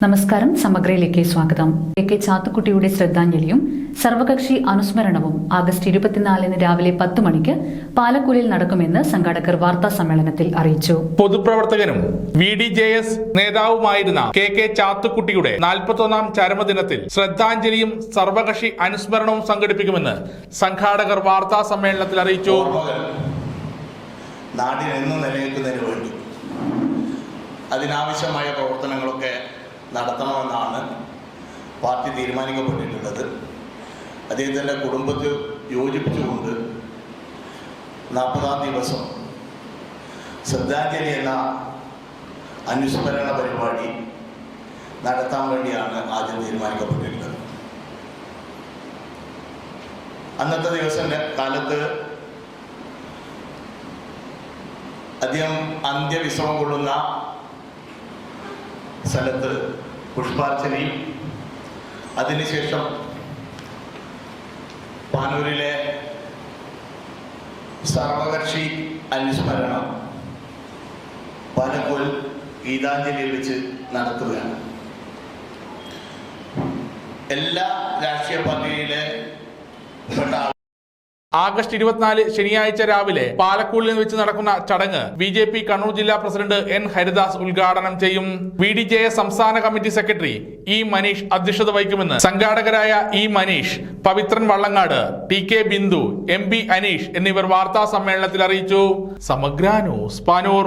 നമസ്കാരം സമഗ്രയിലേക്ക് സ്വാഗതം. A K ചാത്തുക്കുട്ടിയുടെ ശ്രദ്ധാഞ്ജലിയും സർവകക്ഷി അനുസ്മരണവും ആഗസ്റ്റ് ഇരുപത്തിനാലിന് രാവിലെ പത്ത് മണിക്ക് പാലക്കുലിൽ നടക്കുമെന്ന് സംഘാടകർ വാർത്താ സമ്മേളനത്തിൽ അറിയിച്ചു. പൊതുപ്രവർത്തകനും വി ഡി ജെ എസ് നേതാവുമായിരുന്ന കെ കെ ചാത്തുക്കുട്ടിയുടെ നാൽപ്പത്തൊന്നാം ചരമദിനത്തിൽ ശ്രദ്ധാഞ്ജലിയും സർവകക്ഷി അനുസ്മരണവും സംഘടിപ്പിക്കുമെന്ന് സംഘാടകർ വാർത്താ സമ്മേളനത്തിൽ അറിയിച്ചു. ഓർമ്മകൾ നാടിനെന്നും നിലനിൽക്കുന്നതിന് വേണ്ടി അതിനാവശ്യമായ പ്രവർത്തനങ്ങളൊക്കെ നടത്തണമെന്നാണ് പാർട്ടി തീരുമാനിക്കപ്പെട്ടിട്ടുള്ളത്. അദ്ദേഹത്തിന്റെ കുടുംബത്തെ യോജിപ്പിച്ചുകൊണ്ട് നാൽപ്പതാം ദിവസം ശ്രദ്ധാഞ്ജലി എന്ന അനുസ്മരണ പരിപാടി നടത്താൻ വേണ്ടിയാണ് ആദ്യം തീരുമാനിക്കപ്പെട്ടിട്ടുള്ളത്. അന്നത്തെ ദിവസം കാലത്ത് അദ്ദേഹം അന്ത്യവിശ്രമം കൊള്ളുന്ന സ്ഥലത്ത് പുഷ്പാർച്ചനയും അതിനുശേഷം പാനൂരിലെ സർവകക്ഷി അനുസ്മരണം പാലക്കോൽ ഗീതാഞ്ജലി വെച്ച് നടത്തുകയാണ്. എല്ലാ രാഷ്ട്രീയ പാർട്ടിയിലെ പെട്ട ആഗസ്റ്റ് ഇരുപത്തിനാല് ശനിയാഴ്ച രാവിലെ പാലക്കൂളിൽ വെച്ച് നടക്കുന്ന ചടങ്ങ് ബി ജെ പി കണ്ണൂർ ജില്ലാ പ്രസിഡന്റ് എൻ ഹരിദാസ് ഉദ്ഘാടനം ചെയ്യും. വി ഡി ജെ സംസ്ഥാന കമ്മിറ്റി സെക്രട്ടറി ഇ മനീഷ് അധ്യക്ഷത വഹിക്കുമെന്ന് സംഘാടകരായ E Maneesh Pavithran Vallangad T K Bindu M B Aneesh എന്നിവർ വാർത്താ സമ്മേളനത്തിൽ അറിയിച്ചു. സമഗ്ര ന്യൂസ് പാനൂർ.